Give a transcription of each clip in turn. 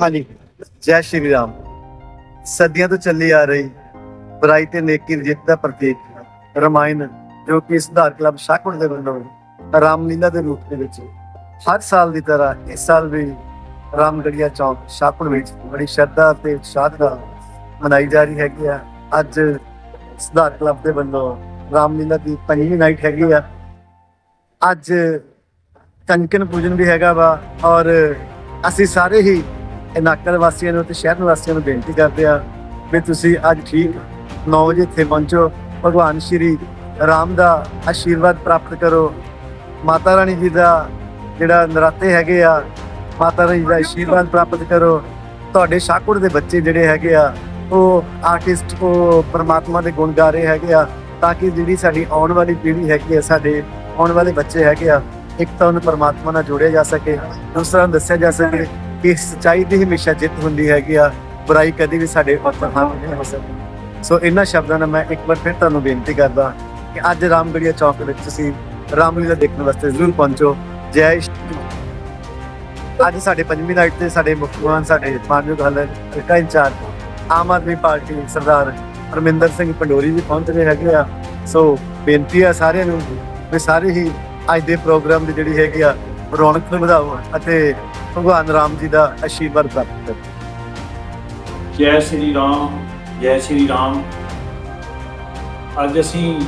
ਹਾਂਜੀ। ਜੈ ਸ਼੍ਰੀ ਰਾਮ। ਸਦੀਆਂ ਤੋਂ ਚੱਲੀ ਆ ਰਹੀ ਬੁਰਾਈ ਤੇ ਨੇਕੀ ਦੀ ਜਿੱਤ ਦਾ ਪ੍ਰਤੀਕ ਰਮਾਇਣ, ਜੋ ਕਿ ਸੁਧਾਰ ਕਲੱਬ ਸ਼ਾਹਕੋਟ ਦੇ ਵੱਲੋਂ ਰਾਮਲੀਲਾ ਦੇ ਰੂਪ ਦੇ ਵਿੱਚ ਹਰ ਸਾਲ ਦੀ ਤਰ੍ਹਾਂ ਇਸ ਸਾਲ ਵੀ ਰਾਮਗੜੀਆ ਚੌਕ ਸ਼ਾਹਕੋਟ ਵਿੱਚ ਬੜੀ ਸ਼ਰਧਾ ਤੇ ਉਤਸ਼ਾਹ ਨਾਲ ਮਨਾਈ ਜਾ ਰਹੀ ਹੈਗੀ ਆ। ਅੱਜ ਸੁਧਾਰ ਕਲੱਬ ਦੇ ਵੱਲੋਂ ਰਾਮਲੀਲਾ ਦੀ ਪੰਜਵੀਂ ਨਾਈਟ ਹੈਗੀ ਆ। ਅੱਜ ਕੰਕਨ ਪੂਜਨ ਵੀ ਹੈਗਾ ਵਾ ਔਰ ਅਸੀਂ ਸਾਰੇ ਹੀ ਇਲਾਕਾ ਵਾਸੀਆਂ ਨੂੰ ਤੇ ਸ਼ਹਿਰ ਨਿਵਾਸੀਆਂ ਨੂੰ ਬੇਨਤੀ ਕਰਦੇ ਆ ਵੀ ਤੁਸੀਂ ਅੱਜ ਠੀਕ 9 ਵਜੇ ਇੱਥੇ ਪਹੁੰਚੋ। ਭਗਵਾਨ ਸ਼੍ਰੀ ਰਾਮ ਦਾ ਆਸ਼ੀਰਵਾਦ ਪ੍ਰਾਪਤ ਕਰੋ। ਮਾਤਾ ਰਾਣੀ ਜੀ ਦਾ ਜਿਹੜਾ ਨਰਾਤੇ ਹੈਗੇ ਆ, ਮਾਤਾ ਰਾਣੀ ਜੀ ਦਾ ਆਸ਼ੀਰਵਾਦ ਪ੍ਰਾਪਤ ਕਰੋ। ਤੁਹਾਡੇ ਸ਼ਾਕੁੜ ਦੇ ਬੱਚੇ ਜਿਹੜੇ ਹੈਗੇ ਆ, ਉਹ ਆਰਟਿਸਟ ਉਹ ਪਰਮਾਤਮਾ ਦੇ ਗੁਣ ਗਾ ਰਹੇ ਹੈਗੇ ਆ, ਤਾਂ ਕਿ ਜਿਹੜੀ ਸਾਡੀ ਆਉਣ ਵਾਲੀ ਪੀੜ੍ਹੀ ਹੈਗੀ ਆ, ਸਾਡੇ ਆਉਣ ਵਾਲੇ ਬੱਚੇ ਹੈਗੇ ਆ, ਇੱਕ ਤਾਂ ਉਹਨੂੰ ਪਰਮਾਤਮਾ ਨਾਲ ਜੋੜਿਆ ਜਾ ਸਕੇ, ਦੂਸਰਾ ਉਹਨੂੰ ਦੱਸਿਆ ਜਾ ਸਕੇ ਕਿ ਸੱਚਾਈ ਦੀ ਹਮੇਸ਼ਾ ਜਿੱਤ ਹੁੰਦੀ ਹੈਗੀ ਆ, ਬੁਰਾਈ ਕਦੀ ਵੀ ਸਾਡੇ ਉੱਪਰ ਹਾਵੀ ਨਹੀਂ ਹੋ ਸਕਦੀ। ਸੋ ਇਹਨਾਂ ਸ਼ਬਦਾਂ ਨਾਲ ਮੈਂ ਇੱਕ ਵਾਰ ਫਿਰ ਤੁਹਾਨੂੰ ਬੇਨਤੀ ਕਰਦਾ ਕਿ ਅੱਜ ਰਾਮਗੜੀਆ ਚੌਕ ਵਿੱਚ ਤੁਸੀਂ ਰਾਮਲੀਲਾ ਦੇਖਣ ਵਾਸਤੇ ਜ਼ਰੂਰ ਪਹੁੰਚੋ। ਜੈ ਅੱਜ ਸਾਡੇ ਪੰਜਵੀਂ ਨਾਈਟ ਤੇ ਸਾਡੇ ਮੁੱਖ ਮਹਿਮਾਨ, ਸਾਡੇ ਮਾਨਯੋਗ ਹਲਕਾ ਇੰਚਾਰਜ, ਆਮ ਆਦਮੀ ਪਾਰਟੀ ਸਰਦਾਰ ਪਰਮਿੰਦਰ ਸਿੰਘ ਪੰਡੋਰੀ ਵੀ ਪਹੁੰਚ ਰਹੇ ਹੈਗੇ ਆ। ਸੋ ਬੇਨਤੀ ਆ ਸਾਰਿਆਂ ਨੂੰ ਵੀ ਸਾਰੇ ਹੀ ਅੱਜ ਦੇ ਪ੍ਰੋਗਰਾਮ ਦੀ ਜਿਹੜੀ ਹੈਗੀ ਆ, ਰੌਣਕ ਨੂੰ ਵਧਾਓ ਅਤੇ ਭਗਵਾਨ ਰਾਮ ਜੀ ਦਾ ਆਸ਼ੀਰਵਾਦ ਪ੍ਰਾਪਤ ਕਰੋ। ਜੈ ਸ਼੍ਰੀ ਰਾਮ, ਜੈ ਸ਼੍ਰੀ ਰਾਮ। ਅੱਜ ਅਸੀਂ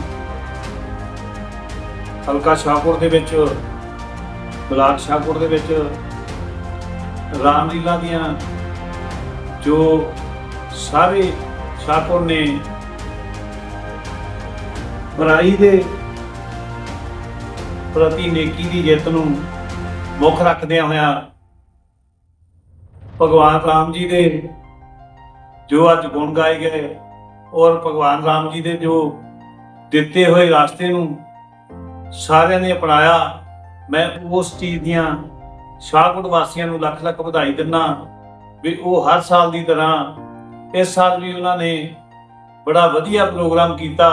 ਹਲਕਾ ਸ਼ਾਹਪੁਰ ਦੇ ਵਿੱਚ, ਬਲਾਕ ਸ਼ਾਹਪੁਰ ਦੇ ਵਿੱਚ ਰਾਮਲੀਲਾ ਦੀਆਂ ਜੋ ਸਾਰੇ ਸ਼ਾਹਪੁਰ ਨੇ ਬੁਰਾਈ ਦੇ ਪ੍ਰਤੀ ਨੇਕੀ ਦੀ ਜਿੱਤ ਨੂੰ ਮੁੱਖ ਰੱਖਦਿਆਂ ਹੋਇਆ ਭਗਵਾਨ ਰਾਮ ਜੀ ਦੇ ਜੋ ਅੱਜ ਗੁਣ ਗਾਏ ਗਏ ਔਰ ਭਗਵਾਨ ਰਾਮ ਜੀ ਦੇ ਜੋ ਦਿੱਤੇ ਹੋਏ ਰਾਸਤੇ ਨੂੰ ਸਾਰਿਆਂ ਨੇ ਅਪਣਾਇਆ, ਮੈਂ ਉਸ ਚੀਜ਼ ਦੀਆਂ ਸ਼ਾਹਕੋਟ ਵਾਸੀਆਂ ਨੂੰ ਲੱਖ ਲੱਖ ਵਧਾਈ ਦਿੰਦਾ ਵੀ ਉਹ ਹਰ ਸਾਲ ਦੀ ਤਰ੍ਹਾਂ ਇਸ ਸਾਲ ਵੀ ਉਹਨਾਂ ਨੇ ਬੜਾ ਵਧੀਆ ਪ੍ਰੋਗਰਾਮ ਕੀਤਾ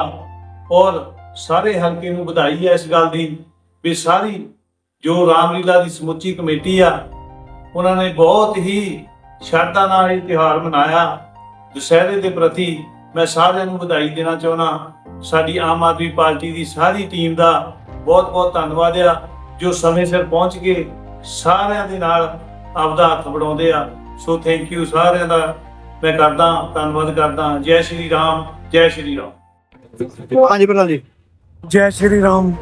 ਔਰ ਸਾਰੇ ਹਲਕੇ ਨੂੰ ਵਧਾਈ ਹੈ ਇਸ ਗੱਲ ਦੀ ਵੀ ਸਾਰੀ ਜੋ ਰਾਮਲੀਲਾ ਦੀ ਸਮੁੱਚੀ ਕਮੇਟੀ ਆ ਉਹਨਾਂ ਨੇ ਬਹੁਤ ਹੀ ਸ਼ਰਧਾ ਨਾਲ ਇਹ ਤਿਉਹਾਰ ਮਨਾਇਆ। ਦੁਸਹਿਰੇ ਦੇ ਪ੍ਰਤੀ ਮੈਂ ਸਾਰਿਆਂ ਨੂੰ ਵਧਾਈ ਦੇਣਾ ਚਾਹੁੰਦਾ ਸਾਡੀ ਆਮ ਆਦਮੀ ਪਾਰਟੀ ਦੀ ਸਾਰੀ ਟੀਮ ਦਾ ਬਹੁਤ ਬਹੁਤ ਧੰਨਵਾਦ ਆ ਜੋ ਸਮੇਂ ਸਿਰ ਪਹੁੰਚ ਕੇ ਸਾਰਿਆਂ ਦੇ ਨਾਲ ਆਪਦਾ ਹੱਥ ਵਡਾਉਂਦੇ ਆ। ਸੋ ਥੈਂਕ ਯੂ ਸਾਰਿਆਂ ਦਾ। ਮੈਂ ਕਰਦਾ ਧੰਨਵਾਦ ਕਰਦਾ ਜੈ ਸ਼੍ਰੀ ਰਾਮ ਜੈ ਸ਼੍ਰੀ ਰਾਮ। ਹਾਂਜੀ ਪ੍ਰਧਾਨ ਜੀ। ਜੈ ਸ਼੍ਰੀ ਰਾਮ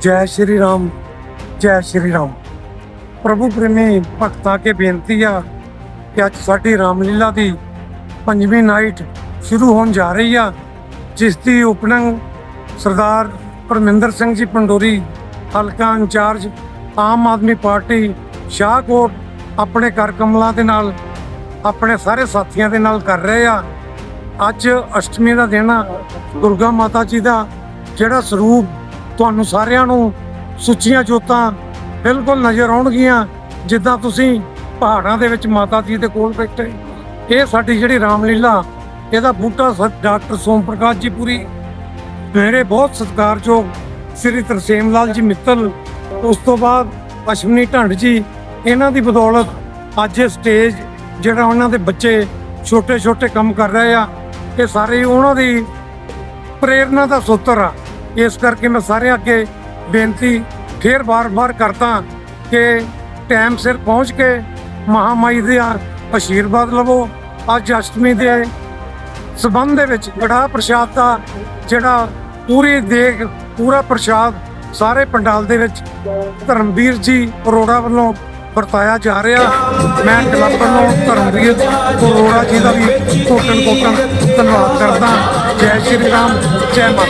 ਜੈ ਸ਼੍ਰੀ ਰਾਮ ਜੈ ਸ਼੍ਰੀ ਰਾਮ। ਪ੍ਰਭੂ ਪ੍ਰੇਮੀ ਭਗਤਾਂ ਕੇ ਬੇਨਤੀ ਆ ਕਿ ਅੱਜ ਸਾਡੀ ਰਾਮਲੀਲਾ ਦੀ ਪੰਜਵੀਂ ਨਾਈਟ ਸ਼ੁਰੂ ਹੋਣ ਜਾ ਰਹੀ ਆ, ਜਿਸ ਦੀ ਓਪਨਿੰਗ ਸਰਦਾਰ ਪਰਮਿੰਦਰ ਸਿੰਘ ਜੀ ਪੰਡੋਰੀ, ਹਲਕਾ ਇੰਚਾਰਜ ਆਮ ਆਦਮੀ ਪਾਰਟੀ ਸ਼ਾਹਕੋਟ ਆਪਣੇ ਕਰ ਕਮਲਾਂ ਦੇ ਨਾਲ, ਆਪਣੇ ਸਾਰੇ ਸਾਥੀਆਂ ਦੇ ਨਾਲ ਕਰ ਰਹੇ ਆ। ਅੱਜ ਅਸ਼ਟਮੀ ਦਾ ਦਿਨ ਆ, ਦੁਰਗਾ ਮਾਤਾ ਜੀ ਦਾ ਜਿਹੜਾ ਸਰੂਪ ਤੁਹਾਨੂੰ ਸਾਰਿਆਂ ਨੂੰ ਸੁੱਚੀਆਂ ਜੋਤਾਂ ਬਿਲਕੁਲ ਨਜ਼ਰ ਆਉਣਗੀਆਂ, ਜਿੱਦਾਂ ਤੁਸੀਂ ਪਹਾੜਾਂ ਦੇ ਵਿੱਚ ਮਾਤਾ ਜੀ ਦੇ ਕੋਲ ਬੈਠੇ। ਇਹ ਸਾਡੀ ਜਿਹੜੀ ਰਾਮਲੀਲਾ, ਇਹਦਾ ਬੂਟਾ ਸ- ਡਾਕਟਰ ਸੋਮ ਪ੍ਰਕਾਸ਼ ਜੀ ਪੂਰੀ ਮੇਰੇ ਬਹੁਤ ਸਤਿਕਾਰਯੋਗ ਸ੍ਰੀ ਤਰਸੇਮ ਲਾਲ ਜੀ ਮਿੱਤਲ, ਉਸ ਤੋਂ ਬਾਅਦ ਅਸ਼ਵਨੀ ਢੰਡ ਜੀ, ਇਹਨਾਂ ਦੀ ਬਦੌਲਤ ਅੱਜ ਇਹ ਸਟੇਜ ਜਿਹੜਾ ਉਹਨਾਂ ਦੇ ਬੱਚੇ ਛੋਟੇ ਛੋਟੇ ਕੰਮ ਕਰ ਰਹੇ ਆ, ਇਹ ਸਾਰੇ ਉਹਨਾਂ ਦੀ ਪ੍ਰੇਰਨਾ ਦਾ ਸੂਤਰ ਆ। ਇਸ ਕਰਕੇ ਮੈਂ ਸਾਰੇ ਅੱਗੇ ਬੇਨਤੀ ਫੇਰ ਵਾਰ ਵਾਰ ਕਰਦਾ ਕਿ ਟਾਈਮ ਸਿਰ ਪਹੁੰਚ ਕੇ ਮਹਾਮਾਈ ਦੇ ਆਸ਼ੀਰਵਾਦ ਲਵੋ। ਅੱਜ ਅਸ਼ਟਮੀ ਦੇ ਸਬੰਧ ਦੇ ਵਿੱਚ ਕੜਾਹ ਪ੍ਰਸ਼ਾਦ ਦਾ ਜਿਹੜਾ ਪੂਰੀ ਦੇਖ ਪੂਰਾ ਪ੍ਰਸ਼ਾਦ ਸਾਰੇ ਪੰਡਾਲ ਦੇ ਵਿੱਚ ਧਰਮਵੀਰ ਜੀ ਅਰੋੜਾ ਵੱਲੋਂ ਵਰਤਾਇਆ ਜਾ ਰਿਹਾ। ਮੈਂ ਕਲੱਬ ਵੱਲੋਂ ਧਰਮਵੀਰ ਅਰੋੜਾ ਜੀ ਦਾ ਵੀ ਕੋਟਨ ਕੋਟਨ ਧੰਨਵਾਦ ਕਰਦਾ। ਜੈ ਸ਼੍ਰੀ ਰਾਮ, ਜੈ ਮਾਤਾ